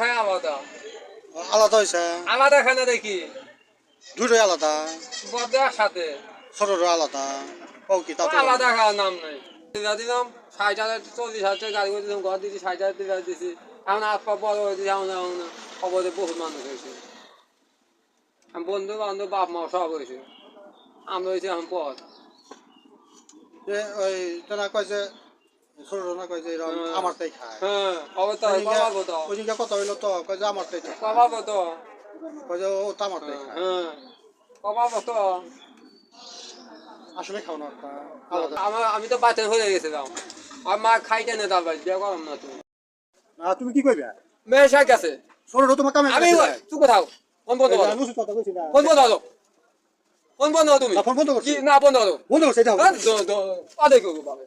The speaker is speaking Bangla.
খায় আলাদা আলাদা হয়েছে আলাদা খায় না দেখি দুটোই আলাদা বদার সাথে ছোটটা আলাদা ও কি তা তো আলাদা খাওয়ার নাম নাই দিলা দিলাম ষাট হাজার চল্লিশ হাজার গাড়ি করে দিলাম ঘর দিয়েছি ষাট হাজার টাকা দিয়েছি এখন আপা বড় দিয়েছি এখন এখন খবরে বহুত মানুষ হয়েছে আমি বন্ধু বান্ধব বাপ মা সব হয়েছে আমরা এখন পথ। যে ওই তেনা কয় যে ছোট না কয় যে এরকম হ্যাঁ। আমার তাই খায়। হ্যাঁ কবে তো কবাবো তো। ওই দিনকে কত হইল তো? কয় যে আমার খায়। কবাবো তো। কয় যে ও তো আমার খায়। হ্যাঁ। কবাবো তো। আসলে খাও না আমার আমি তো হয়ে গেছিলাম। আর মা খাইতে না তার বাড়ি বিয়ে করলাম না তুমি না তুমি কি কইবে? মেয়ে শাক আছে ছোট আমি তুই কোথাও ফোন বন্ধ করো আমি উচিত কথা কইছি না। ফোন বন্ধ করো ফোন বন্ধ করো তুমি ফোন বন্ধ করছি। কি না বন্ধ করো বন্ধ আরে গো বাবা